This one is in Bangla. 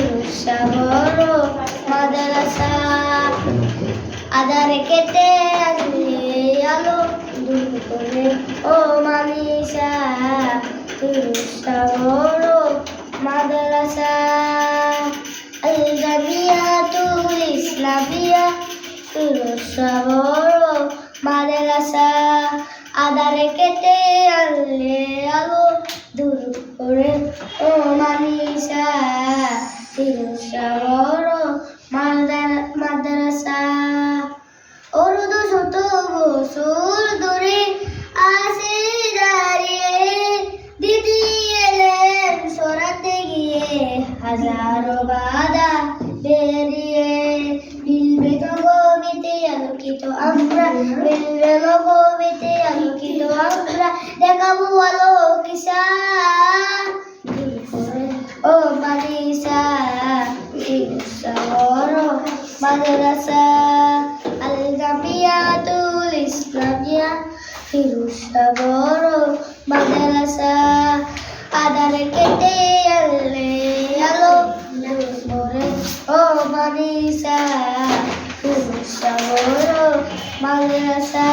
তিরুসাগর মাদ্রাসা। আধার কেটে আলো দূর করে। ও মানিসা তিরুসাগর মাদ্রাসা। আল জামিয়াতুল ইসলামিয়া তিরুসাগর মাদ্রাসা। আধার কেটে আনলে আলো দূর করে। তিরুসাগর মাদ্রাসা। উর্দু শত বছর ধরে আসে দাঁড়িয়ে। দিদি এলেন সরাতে গিয়ে। হাজারো বাধা বেরিয়ে। মিলবে নবমীতে আলোকিত আমরা মিলবে নবমীতে আলোকিত আমরা। দেখাবো আলো কিসা? ও মারিসা ইনসার মাদ্রাসা আল জামিয়াতুল ইসলামিয়া ফিরুসাগর মাদ্রাসা আদার কেটে আলে আলো করে ও মানিসা ফিরুসাগর মাদ্রাসা